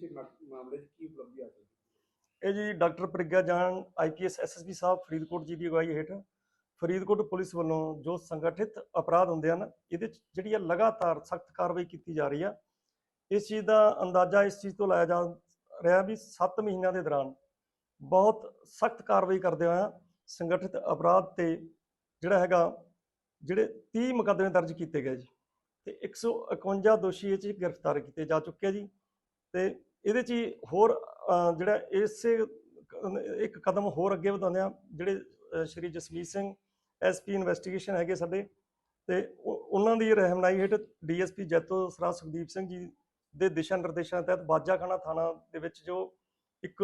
ਇਸ ਮਾ- ਮਾਮਲੇ 'ਚ ਕੀ ਉਪਲਬਧੀ ਹਾਸਲ ਕੀਤੀ ਇਹ ਜੀ ਡਾਕਟਰ ਪ੍ਰਗਿਆ ਜਾਨ ਆਈਪੀਐਸ ਐਸਐਸਪੀ ਸਾਹਿਬ ਫਰੀਦਕੋਟ ਜੀ ਦੀ ਅਗਵਾਈ ਹੇਠ ਫਰੀਦਕੋਟ ਪੁਲਿਸ ਵੱਲੋਂ ਜੋ ਸੰਗਠਿਤ ਅਪਰਾਧ ਹੁੰਦੇ ਹਨ, ਇਹਦੇ 'ਚ ਜਿਹੜੀ ਆ ਲਗਾਤਾਰ ਸਖਤ ਕਾਰਵਾਈ ਕੀਤੀ ਜਾ ਰਹੀ ਆ, ਇਸ ਚੀਜ਼ ਦਾ ਅੰਦਾਜ਼ਾ ਇਸ ਚੀਜ਼ ਤੋਂ ਲਾਇਆ ਜਾ ਰਿਹਾ ਵੀ 7 ਮਹੀਨਿਆਂ ਦੇ ਦੌਰਾਨ ਬਹੁਤ ਸਖਤ ਕਾਰਵਾਈ ਕਰਦੇ ਹੋਇਆ ਸੰਗਠਿਤ ਅਪਰਾਧ ਤੇ ਜਿਹੜਾ ਹੈਗਾ, ਜਿਹੜੇ 30 ਮੁਕੱਦਮੇ ਦਰਜ ਕੀਤੇ ਗਏ ਜੀ, ਤੇ 151 ਦੋਸ਼ੀ ਇਹ 'ਚ ਗ੍ਰਿਫਤਾਰ ਕੀਤੇ ਜਾ ਚੁੱਕੇ ਜੀ, ਤੇ ਇਹਦੇ 'ਚ ਹੀ ਹੋਰ ਜਿਹੜਾ ਇਸੇ ਇੱਕ ਕਦਮ ਹੋਰ ਅੱਗੇ ਵਧਾਉਂਦੇ ਆ ਜਿਹੜੇ ਸ਼੍ਰੀ ਜਸਮੀਤ ਸਿੰਘ ਐਸਪੀ ਇਨਵੈਸਟੀਗੇਸ਼ਨ ਹੈਗੇ ਸਾਡੇ ਤੇ ਉਹਨਾਂ ਦੀ ਰਹਿਮਨਾਈ ਹੇਠ ਡੀਐਸਪੀ ਜੈਤੋ ਸਰਾ ਸੁਖਦੀਪ ਸਿੰਘ ਜੀ ਦੇ ਦਿਸ਼ਾ ਨਿਰਦੇਸ਼ਾਂ ਤਹਿਤ ਬਾਜਾਖਾਨਾ ਥਾਣਾ ਦੇ ਵਿੱਚ ਜੋ ਇੱਕ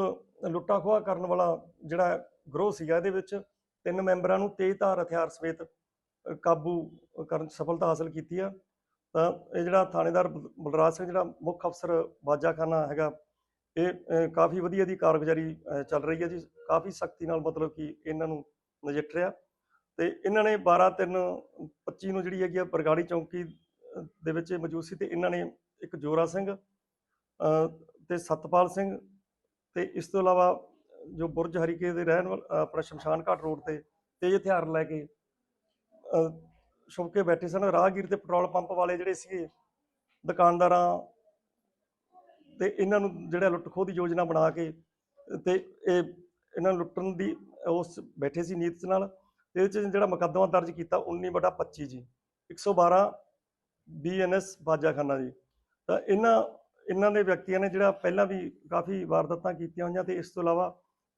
ਲੁੱਟਾ ਖੋਹਾ ਕਰਨ ਵਾਲਾ ਜਿਹੜਾ ਗਰੋਹ ਸੀਗਾ ਇਹਦੇ ਵਿੱਚ ਤਿੰਨ ਮੈਂਬਰਾਂ ਨੂੰ ਤੇਜ਼ਧਾਰ ਹਥਿਆਰ ਸਮੇਤ ਕਾਬੂ ਕਰਨ ਸਫਲਤਾ ਹਾਸਲ ਕੀਤੀ ਆ। ਤਾਂ ਇਹ ਜਿਹੜਾ ਥਾਣੇਦਾਰ ਬਲ- ਬਲਰਾਜ ਸਿੰਘ ਜਿਹੜਾ ਮੁੱਖ ਅਫਸਰ ਬਾਜਾਖਾਨਾ ਹੈਗਾ ਇਹ ਕਾਫੀ ਵਧੀਆ ਦੀ ਕਾਰਗੁਜ਼ਾਰੀ ਚੱਲ ਰਹੀ ਹੈ ਜੀ। ਕਾਫੀ ਸਖਤੀ ਨਾਲ ਮਤਲਬ ਕਿ ਇਹਨਾਂ ਨੂੰ ਨਜਿੱਠ ਰਿਹਾ। ਤੇ ਇਹਨਾਂ ਨੇ 12 3 25 ਨੂੰ ਜਿਹੜੀ ਹੈਗੀ ਆ ਬਰਗਾੜੀ ਚੌਂਕੀ ਦੇ ਵਿੱਚ ਮੌਜੂਦ ਸੀ ਤੇ ਇਹਨਾਂ ਨੇ ਇੱਕ ਜੋਰਾ ਸਿੰਘ ਅ, ਤੇ ਸਤਪਾਲ ਸਿੰਘ ਤੇ ਇਸ ਤੋਂ ਇਲਾਵਾ ਜੋ ਬੁਰਜ ਹਰੀਕੇ ਦੇ ਰਹਿਣ ਵਾਲ ਆਪਣਾ ਸ਼ਮਸ਼ਾਨ ਘਾਟ ਰੋਡ ਤੇ ਤੇਜ਼ ਹਥਿਆਰ ਲੈ ਕੇ ਛੁਪ ਕੇ ਬੈਠੇ ਸਨ। ਰਾਹਗੀਰ ਤੇ ਪੈਟਰੋਲ ਪੰਪ ਵਾਲੇ ਜਿਹੜੇ ਸੀਗੇ, ਦੁਕਾਨਦਾਰਾਂ ਤੇ ਇਹਨਾਂ ਨੂੰ ਜਿਹੜਾ ਲੁੱਟ ਖੋਹ ਦੀ ਯੋਜਨਾ ਬਣਾ ਕੇ ਤੇ ਇਹ ਇਹਨਾਂ ਨੂੰ ਲੁੱਟਣ ਦੀ ਉਸ ਬੈਠੇ ਸੀ ਨੀਤ ਨਾਲ। ਤੇ ਇਹਦੇ ਚ ਜਿਹੜਾ ਮੁਕੱਦਮਾ ਦਰਜ ਕੀਤਾ 19 ਬਟਾ 25 ਜੀ। 112 ਬੀਐਨਐਸ ਬਾਜਾਖਾਨਾ ਜੀ। ਤਾਂ ਇਹਨਾਂ ਇਹਨਾਂ ਦੇ ਵਿਅਕਤੀਆਂ ਨੇ ਜਿਹੜਾ ਪਹਿਲਾਂ ਵੀ ਕਾਫੀ ਵਾਰਦਾਤਾਂ ਕੀਤੀਆਂ ਹੋਈਆਂ ਤੇ ਇਸ ਤੋਂ ਇਲਾਵਾ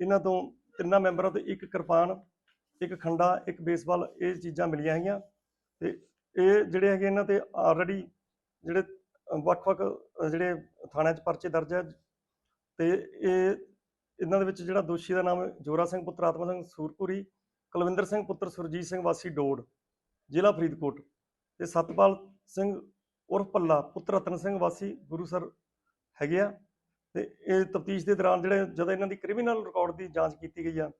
ਇਹਨਾਂ ਤੋਂ ਤਿੰਨਾਂ ਮੈਂਬਰਾਂ ਤੋਂ ਇੱਕ ਕਿਰਪਾਨ, ਇੱਕ ਖੰਡਾ, ਇੱਕ ਬੇਸਬਾਲ, ਇਹ ਚੀਜ਼ਾਂ ਮਿਲੀਆਂ ਹੈਗੀਆਂ। ਤੇ ਇਹ ਜਿਹੜੇ ਹੈਗੇ ਇਹਨਾਂ ਤੇ ਆਲਰੇਡੀ ਜਿਹੜੇ ਵੱਖ-ਵੱਖ ਜਿਹੜੇ ਥਾਣਿਆਂ 'ਚ ਪਰਚੇ ਦਰਜ ਹੈ ਤੇ ਇਹ, ਇਹਨਾਂ ਦੇ ਵਿੱਚ ਜਿਹੜਾ ਦੋਸ਼ੀ ਦਾ ਨਾਮ ਜੋਰਾ ਸਿੰਘ ਪੁੱਤਰ, ਆਤਮਾ ਸਿੰਘ ਸੂਰਪੁਰੀ, ਕੁਲਵਿੰਦਰ ਸਿੰਘ ਪੁੱਤਰ, ਸੁਰਜੀਤ ਸਿੰਘ ਵਾਸੀ ਡੋੜ ਜ਼ਿਲ੍ਹਾ ਫਰੀਦਕੋਟ ਤੇ ਸਤਪਾਲ ਸਿੰਘ ਉਰਫ ਪੱਲਾ ਪੁੱਤਰ ਰਤਨ ਸਿੰਘ ਵਾਸੀ ਗੁਰੂਸਰ ਹੈਗੇ ਆ, ਤੇ ਇਹ ਤਫਤੀਸ਼ ਦੇ ਦੌਰਾਨ ਜਿਹੜੇ, ਜਦੋਂ ਇਹਨਾਂ ਦੀ ਕ੍ਰਿਮੀਨਲ ਰਿਕਾਰਡ ਦੀ ਜਾਂਚ ਕੀਤੀ ਗਈ ਆ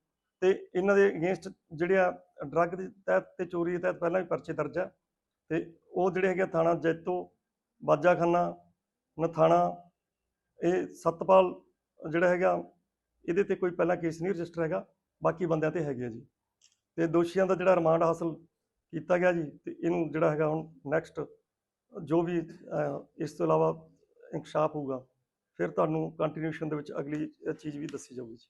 ਤੇ ਇਹਨਾਂ ਦੇ ਅਗੇਂਸਟ ਜਿਹੜੇ ਆ ਡਰੱਗ ਦੇ ਤਹਿਤ ਤੇ ਚੋਰੀ ਦੇ ਤਹਿਤ ਪਹਿਲਾਂ ਵੀ ਪਰਚੇ ਦਰਜ ਆ। ਤੇ ਉਹ ਜਿਹੜੇ ਹੈਗੇ ਆ ਥਾਣਾ ਜੈਤੋ, ਬਾਜਾਖਾਨਾ, ਨਥਾਣਾ, ਇਹ ਸਤਪਾਲ ਜਿਹੜਾ ਹੈਗਾ, ਇਹਦੇ ਤੇ ਕੋਈ ਪਹਿਲਾਂ ਕੇਸ ਨਹੀਂ ਰਜਿਸਟਰ ਹੈਗਾ, ਬਾਕੀ ਬੰਦਿਆਂ ਤੇ ਹੈਗੇ ਆ ਜੀ। ਤੇ ਦੋਸ਼ੀਆਂ ਦਾ ਜਿਹੜਾ ਰਿਮਾਂਡ ਹਾਸਲ ਕੀਤਾ ਗਿਆ ਜੀ, ਤੇ ਇਹਨੂੰ ਜਿਹੜਾ ਹੈਗਾ ਹੁਣ ਨੈਕਸਟ ਜੋ ਵੀ ਇਸ ਤੋਂ ਇਲਾਵਾ ਇਨਕਸ਼ਾਫ ਹੋਊਗਾ, ਫਿਰ ਤੁਹਾਨੂੰ ਕੰਟੀਨਿਊਸ਼ਨ ਦੇ ਵਿੱਚ ਅਗਲੀ ਚੀਜ਼ ਵੀ ਦੱਸੀ ਜਾਊਗੀ ਜੀ।